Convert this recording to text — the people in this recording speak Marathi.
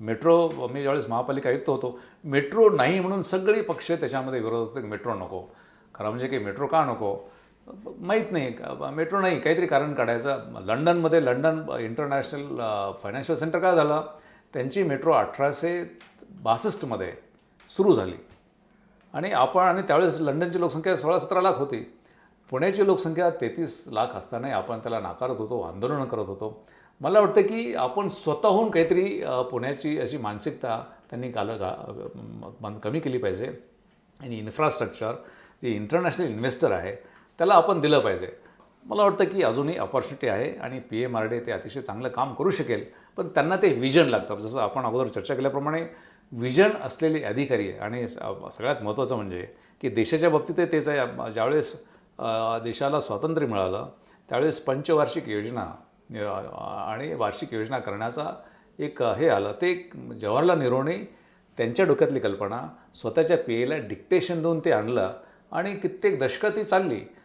मेट्रो मी ज्यावेळेस महापालिका आयुक्त होतो मेट्रो नाही म्हणून सगळे पक्ष त्याच्यामध्ये विरोध होते की मेट्रो नको. खरं म्हणजे की मेट्रो का नको? माहीत नाही. मेट्रो नाही काहीतरी कारण काढायचं. लंडनमध्ये लंडन इंटरनॅशनल फायनान्शियल सेंटर काय झालं? त्यांची मेट्रो अठराशे बासष्टमध्ये सुरू झाली. आणि आपण आणि त्यावेळेस लंडनची लोकसंख्या सोळा सतरा लाख होती. पुण्याची लोकसंख्या तेहतीस लाख असतानाही आपण त्याला नाकारत होतो आंदोलनं करत होतो. मला वाटतं की आपण स्वतःहून काहीतरी पुण्याची अशी मानसिकता त्यांनी काल गा कमी केली पाहिजे. आणि इन्फ्रास्ट्रक्चर जे इंटरनॅशनल इन्व्हेस्टर आहे त्याला आपण दिलं पाहिजे. मला वाटतं की अजूनही अपॉर्च्युनिटी आहे आणि पी एम आर डी ते अतिशय चांगलं काम करू शकेल. पण त्यांना ते विजन लागतं. जसं आपण अगोदर चर्चा केल्याप्रमाणे विजन असलेले अधिकारी आहे. आणि सगळ्यात महत्त्वाचं म्हणजे की देशाच्या बाबतीत तेच आहे. ज्यावेळेस देशाला स्वातंत्र्य मिळालं त्यावेळेस पंचवार्षिक योजना आणि वार्षिक योजना करण्याचा एक हे आलं. ते एक जवाहरलाल नेहरूने त्यांच्या डोक्यातली कल्पना स्वतःच्या पी डिक्टेशन देऊन ते आणलं आणि कित्येक दशकं ती चालली.